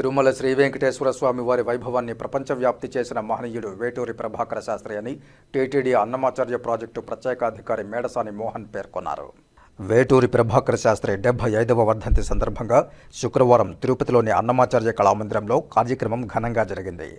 తిరుమల శ్రీ వెంకటేశ్వర స్వామి వారి వైభవాన్ని ప్రపంచవ్యాప్తి చేసిన మహనీయుడు వేటూరి ప్రభాకర శాస్త్రి అని టీటీడీ అన్నమాచార్య ప్రాజెక్టు ప్రత్యేకాధికారి మేడసాని మోహన్ పేర్కొన్నారు. వేటూరి ప్రభాకర శాస్త్రి డెబ్బై ఐదవ వర్ధంతి సందర్భంగా శుక్రవారం తిరుపతిలోని అన్నమాచార్య కళామందిరంలో కార్యక్రమం ఘనంగా జరిగింది.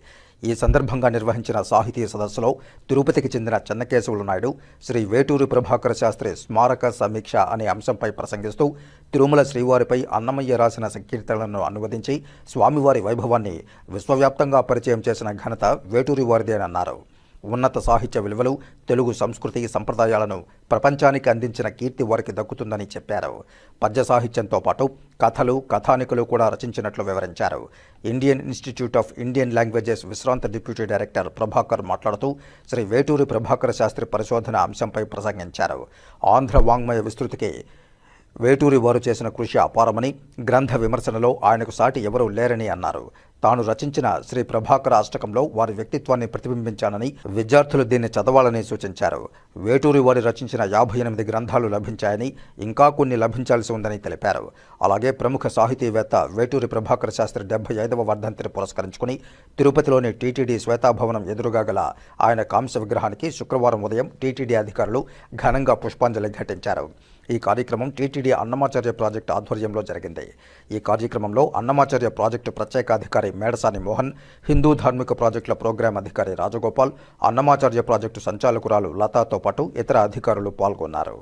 ఈ సందర్భంగా నిర్వహించిన సాహితీ సదస్సులో తిరుపతికి చెందిన చెన్నకేశవులు నాయుడు శ్రీ వేటూరి ప్రభాకర శాస్త్రి స్మారక సమీక్ష అనే అంశంపై ప్రసంగిస్తూ తిరుమల శ్రీవారిపై అన్నమయ్య రాసిన సంకీర్తనలను అనువదించి స్వామివారి వైభవాన్ని విశ్వవ్యాప్తంగా పరిచయం చేసిన ఘనత వేటూరి వారిదేనన్నారు. ఉన్నత సాహిత్య విలువలు తెలుగు సంస్కృతి సంప్రదాయాలను ప్రపంచానికి అందించిన కీర్తి వారికి దక్కుతుందని చెప్పారు. పద్య సాహిత్యంతో పాటు కథలు కథానికలు కూడా రచించినట్లు వివరించారు. Indian institute of Indian languages విశ్రాంత డిప్యూటీ డైరెక్టర్ ప్రభాకర్ మాట్లాడుతూ శ్రీ వేటూరి ప్రభాకర శాస్త్రి పరిశోధన అంశంపై ప్రసంగించారు. ఆంధ్ర వాంగ్మయ విస్తృతికి వేటూరి వారు చేసిన కృషి అపారమని గ్రంథ విమర్శనలో ఆయనకు సాటి ఎవరూ లేరని అన్నారు. తాను రచించిన శ్రీ ప్రభాకర అష్టకంలో వారి వ్యక్తిత్వాన్ని ప్రతిబింబించానని విద్యార్థులు దీన్ని చదవాలని సూచించారు. వేటూరి వారి రచించిన యాభై ఎనిమిది గ్రంథాలు లభించాయని ఇంకా కొన్ని లభించాల్సి ఉందని తెలిపారు. అలాగే ప్రముఖ సాహితీవేత్త వేటూరి ప్రభాకర శాస్త్రి డెబ్బై ఐదవ వర్ధంతిని పురస్కరించుకుని తిరుపతిలోని టీటీడీ శ్వేతాభవనం ఎదురుగా గల ఆయన కాంస్య విగ్రహానికి శుక్రవారం ఉదయం టీటీడీ అధికారులు ఘనంగా పుష్పాంజలి ఘటించారు. ఈ కార్యక్రమం టీటీడీ అన్నమాచార్య ప్రాజెక్టు ఆధ్వర్యంలో జరిగింది. ఈ కార్యక్రమంలో అన్నమాచార్య ప్రాజెక్టు ప్రత్యేకాధికారి మేడసాని మోహన్ హిందూ ధార్మిక ప్రాజెక్టుల ప్రోగ్రాం అధికారి రాజగోపాల్ అన్నమాచార్య ప్రాజెక్టు సంచాలకురాలు లతాతో పాటు ఇతర అధికారులు పాల్గొన్నారు.